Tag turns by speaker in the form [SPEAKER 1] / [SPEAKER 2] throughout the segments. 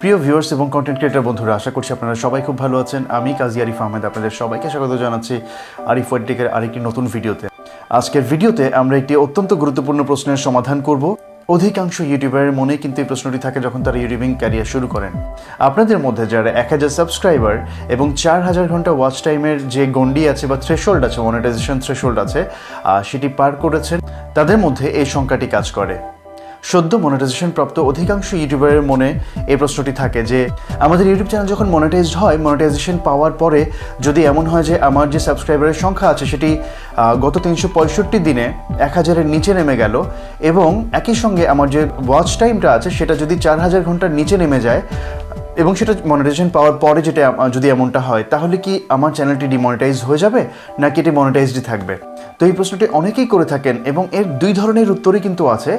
[SPEAKER 1] প্রিয় ভিউয়ার্স এবং content creator বন্ধুরা, আশা করছি আপনারা সবাই খুব ভালো আছেন। আমি কাজী আরিফ আহমেদ, আপনাদের সবাইকে স্বাগত জানাচ্ছি আরিফ ওয়ার্ডিকের আরেকটি নতুন ভিডিওতে। আজকের ভিডিওতে আমরা একটি অত্যন্ত গুরুত্বপূর্ণ প্রশ্নের সমাধান করব। অধিকাংশ ইউটিউবারের মনে কিন্তু এই প্রশ্নটি থাকে যখন তারা ইউটিউবিং ক্যারিয়ার শুরু করেন। আপনাদের মধ্যে যারা এক হাজার সাবস্ক্রাইবার এবং চার হাজার ঘণ্টা ওয়াচ টাইমের যে গন্ডি আছে বা থ্রেশোল্ড আছে মনিটাইজেশন থ্রেশোল্ড আছে সেটি পার করেছেন, তাদের মধ্যে এই সংখ্যাটি কাজ করে। সদ্য মনিটাইজেশন প্রাপ্ত অধিকাংশ ইউটিউবারের মনে এই প্রশ্নটি থাকে যে, আমাদের ইউটিউব চ্যানেল যখন মনিটাইজড হয় মনিটাইজেশন পাওয়ার পরে যদি এমন হয় যে আমার যে সাবস্ক্রাইবারের সংখ্যা আছে, সেটি গত তিনশো পঁয়ষট্টি দিনে এক হাজারের নিচে নেমে গেল এবং একই সঙ্গে আমার যে ওয়াচ টাইমটা আছে, সেটা যদি চার হাজার ঘণ্টার নিচে নেমে যায় এবং সেটা মনিটাইজেশন পাওয়ার পরে যেটা যদি এমনটা হয়, তাহলে কি আমার চ্যানেলটি ডিমনিটাইজ হয়ে যাবে? নাকি এটি মনিটাইজডই থাকবে? তো এই প্রশ্নটি অনেকেই করে থাকেন এবং এর দুই ধরনের উত্তরই কিন্তু আছে।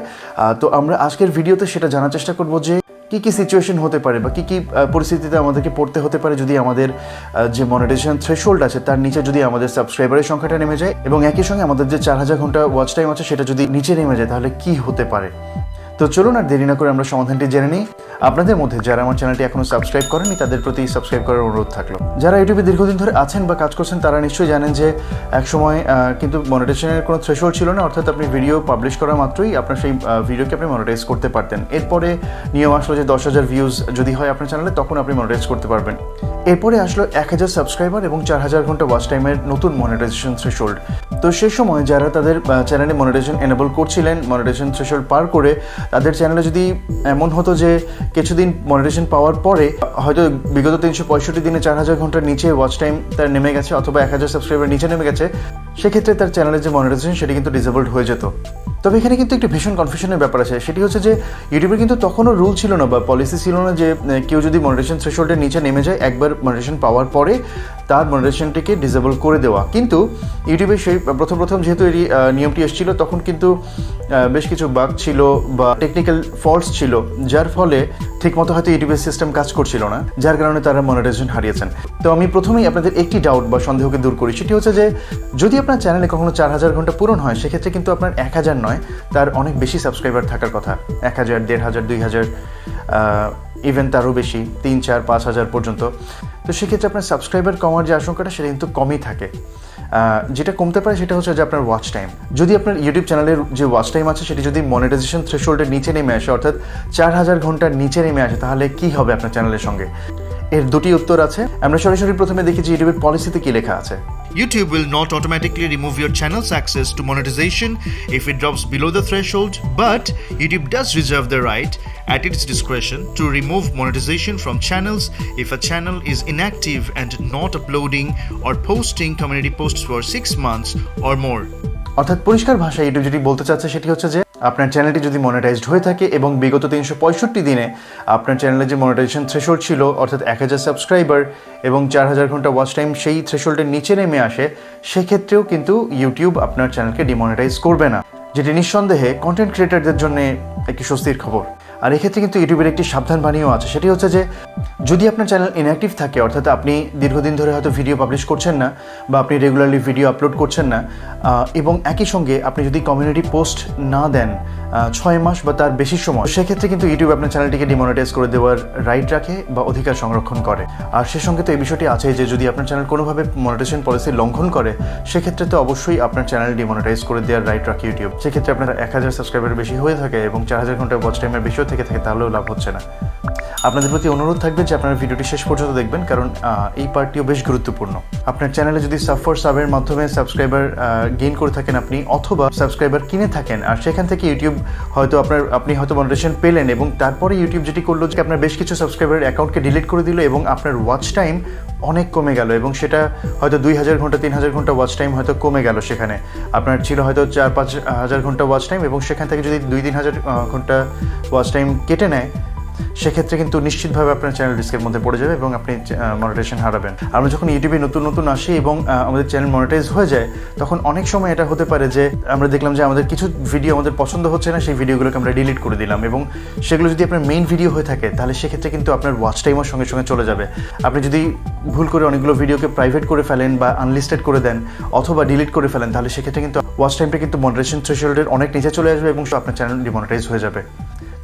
[SPEAKER 1] তো আমরা আজকের ভিডিওতে সেটা জানার চেষ্টা করব যে কি কি সিচুয়েশন হতে পারে বা কি কি পরিস্থিতিতে আমাদেরকে পড়তে হতে পারে যদি আমাদের যে মনিটাইজেশন থ্রেশোল্ড আছে তার নিচে যদি আমাদের সাবস্ক্রাইবারের সংখ্যাটা নেমে যায় এবং একই সঙ্গে আমাদের যে চার হাজার ঘণ্টা ওয়াচ টাইম আছে সেটা যদি নিচে নেমে যায় তাহলে কি হতে পারে? তো চলুন আর দেরি না করে আমরা সমাধানটি জেনে নিই। আপনাদের মধ্যে যারা আমার চ্যানেলটি এখনও সাবস্ক্রাইব করেনি তাদের প্রতি সাবস্ক্রাইব করার অনুরোধ থাকল। যারা ইউটিউবে দীর্ঘদিন ধরে আছেন বা কাজ করছেন, তারা নিশ্চয়ই জানেন যে একসময় কিন্তু মনিটাইজেশনের কোনো থ্রেশোল্ড ছিল না, অর্থাৎ আপনি ভিডিও পাবলিশ করা মাত্রই আপনার সেই ভিডিওকে আপনি মনিটাইজ করতে পারতেন। এরপরে নিয়ম আসলো যে দশ হাজার ভিউজ যদি হয় আপনার চ্যানেলে তখন আপনি মনিটাইজ করতে পারবেন। এরপরে আসলো এক হাজার সাবস্ক্রাইবার এবং চার হাজার ঘণ্টা ওয়াচ টাইমের নতুন মনিটাইজেশন থ্রেশোল্ড তো সেই সময় যারা তাদের চ্যানেলে মনিটাইজেশন এনেবল করছিলেন মনিটাইজেশন থ্রেশোল্ড পার করে তাদের চ্যানেলে যদি এমন হতো যে কিছুদিন মনিটাইজেশন পাওয়ার পরে, হয়তো বিগত তিনশো পঁয়ষট্টি দিনে চার হাজার ঘণ্টার নিচে ওয়াচ টাইম তার নেমে গেছে অথবা এক হাজার সাবস্ক্রাইবার নিচে নেমে গেছে, সেক্ষেত্রে তার চ্যানেলের যে মনিটাইজেশন সেটি কিন্তু ডিসেবলড হয়ে যেত। তবে এখানে কিন্তু একটি ভীষণ কনফিউশনের ব্যাপার আছে। সেটি হচ্ছে যে ইউটিউবের কিন্তু তখনও রুল ছিল না বা পলিসি ছিল না যে কেউ যদি মনিটেশন থ্রেশোল্ডের নিচে নেমে যায়, একবার মনিটেশন পাওয়ার পরে তার মনিটেশনটিকে ডিসেবল করে দেওয়া। কিন্তু ইউটিউবে সেই প্রথম প্রথম যেহেতু এই নিয়মটি এসেছিল, তখন কিন্তু বেশ কিছু বাগ ছিল বা টেকনিক্যাল ফল্টস ছিল, যার ফলে ঠিকমতো হয়তো ইউটিউবের সিস্টেম কাজ করছিল না, যার কারণে তারা মনিটাইজেশন হারিয়েছেন। তো আমি প্রথমেই আপনাদের একটি ডাউট বা সন্দেহকে দূর করি, সেটি হচ্ছে যে, যদি আপনার চ্যানেলে কখনো চার হাজার ঘণ্টা পূরণ হয়, সেক্ষেত্রে কিন্তু আপনার এক হাজার নয়, তার অনেক বেশি সাবস্ক্রাইবার থাকার কথা। এক হাজার, দেড় হাজার, দুই হাজার ইভেন তারও বেশি, তিন, চার, পাঁচ হাজার পর্যন্ত। তো সেক্ষেত্রে আপনার সাবস্ক্রাইবার কমার যে আশঙ্কাটা, সেটা কিন্তু কমই থাকে। যেটা কমতে পারে সেটা হচ্ছে যে আপনার ওয়াচ টাইম যদি আপনার ইউটিউব চ্যানেলের যে ওয়াচ টাইম আছে, সেটি যদি মনিটাইজেশন থ্রেশোল্ডের নিচে নেমে আসে, অর্থাৎ চার হাজার ঘণ্টার নিচে নেমে আসে, তাহলে কী হবে আপনার চ্যানেলের সঙ্গে? এর দুটি উত্তর আছে আমরা সরাসরি প্রথমে দেখি যে ইউটিউবের পলিসিতে কি লেখা আছে
[SPEAKER 2] YouTube will not automatically remove your channel's access to monetization if it drops below the threshold, but YouTube does reserve the right at its discretion to remove monetization from channels if a channel is inactive and not uploading or posting community posts for 6 months or more.
[SPEAKER 1] অর্থাৎ পরিষ্কার ভাষায় YouTube যেটি বলতে চাচ্ছে সেটি হচ্ছে যে আপনার চ্যানেলটি যদি মনিটাইজড হয়ে থাকে এবং বিগত তিনশো পঁয়ষট্টি দিনে আপনার চ্যানেলে যে মনিটাইজেশন থ্রেশোল্ড ছিল, অর্থাৎ এক হাজার সাবস্ক্রাইবার এবং চার হাজার ঘণ্টা ওয়াচ টাইম সেই থ্রেশোল্ডের নিচে নেমে আসে, সেক্ষেত্রেও কিন্তু ইউটিউব আপনার চ্যানেলকে ডিমনিটাইজ করবে না, যেটি নিঃসন্দেহে কন্টেন্ট ক্রিয়েটারদের জন্য একটি স্বস্তির খবর। আর এক্ষেত্রে কিন্তু ইউটিউবের একটি সাবধান বাণীও আছে। সেটি হচ্ছে যে, যদি আপনার চ্যানেল ইনঅ্যাক্টিভ থাকে, অর্থাৎ আপনি দীর্ঘদিন ধরে হয়তো ভিডিও পাবলিশ করছেন না বা আপনি রেগুলারলি ভিডিও আপলোড করছেন না এবং একই সঙ্গে আপনি যদি কমিউনিটি পোস্ট না দেন ছয় মাস বা তার বেশি সময়, সেক্ষেত্রে কিন্তু ইউটিউব আপনার চ্যানেলটিকে ডিমনিটাইজ করে দেওয়ার রাইট রাখে বা অধিকার সংরক্ষণ করে। আর সে সঙ্গে তো এই বিষয়টি আছে যে, যদি আপনার চ্যানেল কোনোভাবে মনিটাইজেশন পলিসি লঙ্ঘন করে, সেক্ষেত্রে তো অবশ্যই আপনার চ্যানেল ডিমনিটাইজ করে দেওয়ার রাইট রাখে ইউটিউব। সেক্ষেত্রে আপনার এক হাজার সাবস্ক্রাইবার বেশি হয়ে থাকে এবং চার হাজার ঘণ্টা ওয়াচ টাইমের বেশিও থেকে থাকে তাহলেও লাভ হচ্ছে না। আপনাদের প্রতি অনুরোধ থাকবে যে আপনারা ভিডিওটি শেষ পর্যন্ত দেখবেন, কারণ এই পার্টটিও বেশ গুরুত্বপূর্ণ। আপনার চ্যানেলে যদি সাফার সাবের মাধ্যমে সাবস্ক্রাইবার গেইন করে থাকেন আপনি, অথবা সাবস্ক্রাইবার কিনে থাকেন, আর সেখান থেকে ইউটিউব হয়তো আপনার, আপনি হয়তো মনিটেশন পেলেন এবং তারপরে ইউটিউব যেটি করল যে আপনার বেশ কিছু সাবস্ক্রাইবার অ্যাকাউন্টকে ডিলিট করে দিল এবং আপনার ওয়াচ টাইম অনেক কমে গেল এবং সেটা হয়তো দুই হাজার ঘণ্টা, তিন হাজার ঘণ্টা ওয়াচ টাইম হয়তো কমে গেল সেখানে। আপনার ছিল হয়তো চার, পাঁচ হাজার ঘণ্টা ওয়াচ টাইম এবং সেখান থেকে যদি দুই, তিন হাজার ঘণ্টা ওয়াচ টাইম কেটে নেয় সেক্ষেত্রে কিন্তু নিশ্চিতভাবে আপনার চ্যানেল রিস্কের মধ্যে পড়ে যাবে এবং আপনি মনিটাইজেশন হারাবেন। আমরা যখন ইউটিউবে নতুন নতুন আসি এবং আমাদের চ্যানেল মনিটাইজ হয়ে যায়, তখন অনেক সময় এটা হতে পারে যে আমরা দেখলাম যে আমাদের কিছু ভিডিও আমাদের পছন্দ হচ্ছে না, সেই ভিডিওগুলোকে আমরা ডিলিট করে দিলাম এবং সেগুলো যদি আপনার মেইন ভিডিও হয়ে থাকে, তাহলে সেক্ষেত্রে কিন্তু আপনার ওয়াচ টাইমও সঙ্গে সঙ্গে চলে যাবে। আপনি যদি ভুল করে অনেকগুলো ভিডিওকে প্রাইভেট করে ফেলেন বা আনলিস্টেড করে দেন অথবা ডিলিট করে ফেলেন, তাহলে সেক্ষেত্রে কিন্তু ওয়াচ টাইমটা কিন্তু মনিটাইজেশন থ্রেশোল্ডের অনেক নিচে চলে আসবে এবং আপনার চ্যানেল ডিমনিটাইজ হয়ে যাবে।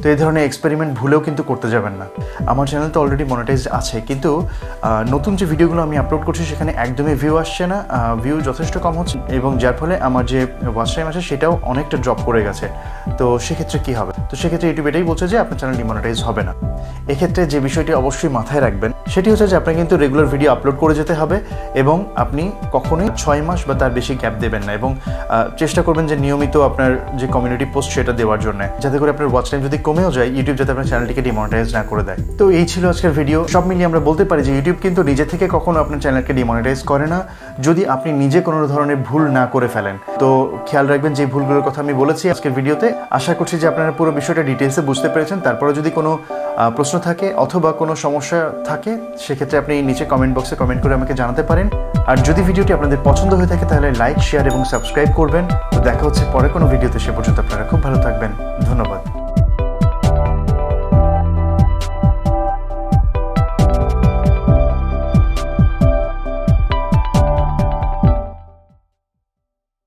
[SPEAKER 1] তো এই ধরনের এক্সপেরিমেন্ট ভুলেও কিন্তু করতে যাবেন না। আমার চ্যানেল তো অলরেডি মনিটাইজ আছে, কিন্তু নতুন যে ভিডিওগুলো আমি আপলোড করছি সেখানে একদমই ভিউ আসছে না ভিউ যথেষ্ট কম হচ্ছে এবং যার ফলে আমার যে ওয়াচ টাইম আছে সেটাও অনেকটা ড্রপ করে গেছে। তো সেক্ষেত্রে কি হবে? তো সেক্ষেত্রে ইউটিউব এটাই বলছে যে আপনার চ্যানেল ডিমনিটাইজ হবে না। এক্ষেত্রে যে বিষয়টি অবশ্যই মাথায় রাখবেন সেটি হচ্ছে যে আপনাকে কিন্তু রেগুলার ভিডিও আপলোড করে যেতে হবে এবং আপনি কখনোই ছয় মাস বা তার বেশি গ্যাপ দেবেন না এবং চেষ্টা করবেন যে নিয়মিত আপনার যে কমিউনিটি পোস্ট সেটা দেওয়ার জন্য। যাতে করে আপনার ওয়াচ টাইম যদি কমেও যায় ইউটিউব যাতে আপনার চ্যানেলটিকে ডিমনিটাইজ না করে দেয়। তো এই ছিল আজকের ভিডিও সব মিলিয়ে আমরা বলতে পারি যে ইউটিউব কিন্তু নিজে থেকে কখনো আপনার চ্যানেলকে ডিমনিটাইজ করে না। যদি আপনি নিজে কোনো ধরনের ভুল না করে ফেলেন। তো খেয়াল রাখবেন যে ভুলগুলোর কথা আমি বলেছি আজকের ভিডিওতে আশা করছি যে আপনারা পুরো বিষয়টা ডিটেলসে বুঝতে পেরেছেন। তারপরে যদি কোনো প্রশ্ন থাকে অথবা কোনো সমস্যা থাকে, সেক্ষেত্রে আপনি নিচে কমেন্ট বক্সে কমেন্ট করে আমাকে জানাতে পারেন। আর যদি ভিডিওটি আপনাদের পছন্দ হয়ে থাকে, তাহলে লাইক শেয়ার এবং সাবস্ক্রাইব করবেন। তো দেখা হচ্ছে পরে কোনো ভিডিওতে সে পর্যন্ত আপনারা খুব ভালো থাকবেন। ধন্যবাদ।